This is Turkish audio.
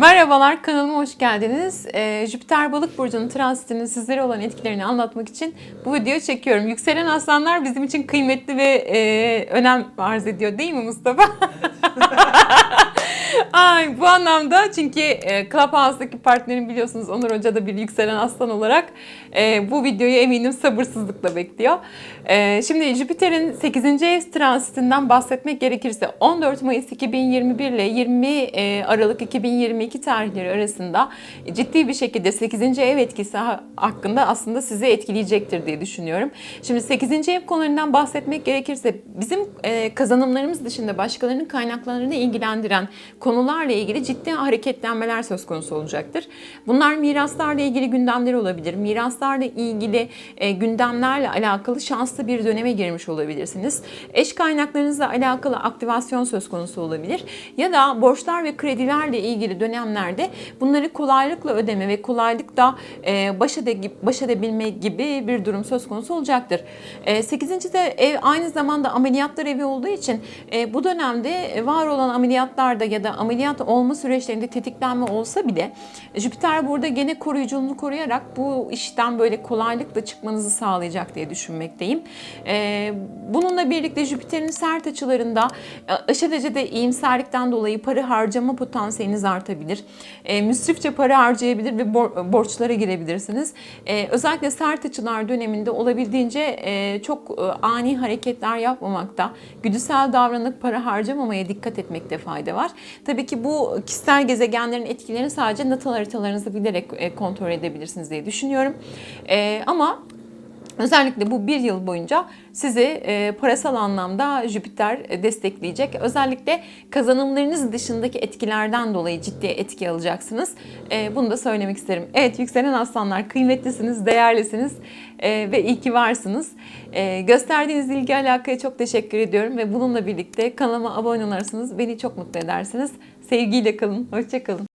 Merhabalar, kanalıma hoş geldiniz. Ee, Jüpiter Balık Burcu'nun transitinin sizlere olan etkilerini anlatmak için bu videoyu çekiyorum. Yükselen aslanlar bizim için kıymetli ve e, önem arz ediyor değil mi Mustafa? Ay bu anlamda çünkü e, Clubhouse'daki partnerim biliyorsunuz Onur Hoca da bir yükselen aslan olarak e, bu videoyu eminim sabırsızlıkla bekliyor. E, şimdi Jüpiter'in 8. ev transitinden bahsetmek gerekirse 14 Mayıs 2021 ile 20 e, Aralık 2022 tarihleri arasında ciddi bir şekilde 8. ev etkisi ha- hakkında aslında sizi etkileyecektir diye düşünüyorum. Şimdi 8. ev konularından bahsetmek gerekirse bizim kazanımlarımız dışında başkalarının kaynaklarını ilgilendiren konularla ilgili ciddi hareketlenmeler söz konusu olacaktır. Bunlar miraslarla ilgili gündemler olabilir. Miraslarla ilgili e, gündemlerle alakalı şanslı bir döneme girmiş olabilirsiniz. Eş kaynaklarınızla alakalı aktivasyon söz konusu olabilir. Ya da borçlar ve kredilerle ilgili dönemlerde bunları kolaylıkla ödeme ve kolaylıkla e, baş, ede, baş edebilme gibi bir durum söz konusu olacaktır. E, 8. de ev aynı zamanda ameliyatlar evi olduğu için e, bu dönemde var olan ameliyatlarda ya da ameliyat olma süreçlerinde tetiklenme olsa bile Jüpiter burada gene koruyuculuğunu koruyarak bu işten böyle kolaylıkla çıkmanızı sağlayacak diye düşünmekteyim. E, bununla birlikte Jüpiter'in sert açılarında e, aşırı derecede iyimserlikten dolayı para harcama potansiyeliniz artabilir. E, müsrifçe para harcayabilir ve bor- borçlara girebilirsiniz. E, özellikle sert açılar döneminde olabildiğince e, çok e, ani hareketler yapmamakta, güdüsel davranıp para harcamamaya dikkat etmekte fayda var. Tabii ki bu kişisel gezegenlerin etkilerini sadece natal haritalarınızı bilerek e, kontrol edebilirsiniz diye düşünüyorum. E, ama Özellikle bu bir yıl boyunca sizi e, parasal anlamda Jüpiter e, destekleyecek. Özellikle kazanımlarınız dışındaki etkilerden dolayı ciddi etki alacaksınız. E, bunu da söylemek isterim. Evet yükselen aslanlar kıymetlisiniz, değerlisiniz e, ve iyi ki varsınız. E, gösterdiğiniz ilgi alakaya çok teşekkür ediyorum ve bununla birlikte kanalıma abone olursanız beni çok mutlu edersiniz. Sevgiyle kalın, hoşçakalın.